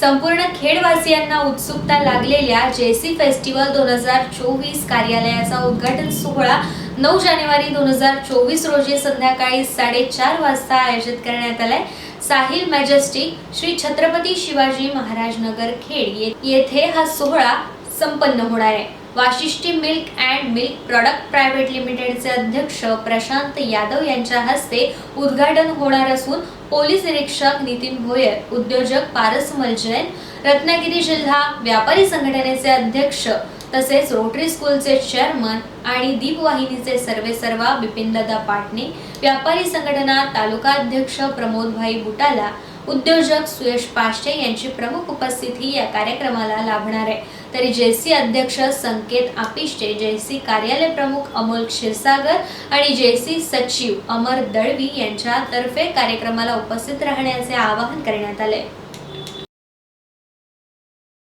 संपूर्ण खेडवासियांना उत्सुकता लागलेल्या जेसी फेस्टिवल दोन हजार चोवीस कार्यालयाचा उद्घाटन सोहळा नऊ जानेवारी दोन हजार चोवीस रोजी संध्याकाळी साडेचार वाजता आयोजित करण्यात आलाय. साहिल मॅजेस्टिक श्री छत्रपती शिवाजी महाराज नगर खेड येथे हा सोहळा संपन्न होणार आहे. Vashishthi milk and milk product private लिमिटेडचे अध्यक्ष प्रशांत यादव यांच्या हस्ते उद्घाटन होणार असून पोलीस निरीक्षक नितीन भोयर उद्योजक पारस मलजैन रत्नागिरी जिल्हा व्यापारी संघटनेचे अध्यक्ष तसेच रोटरी स्कूलचे चेअरमन आणि दीपवाहिनीचे सर्वेसर्वा बिपिनदादा पाटणे व्यापारी संघटना तालुका अध्यक्ष प्रमोदभाई बुटाला उद्योजक सुयश पाशे यांची प्रमुख उपस्थिती या कार्यक्रमाला लाभणार आहे. तरी जेसी अध्यक्ष संकेत आपिष्टे जेसी कार्यालय प्रमुख अमोल क्षीरसागर आणि जेसी सचिव अमर दळवी यांच्यातर्फे कार्यक्रमाला उपस्थित राहण्याचे आवाहन करण्यात आले.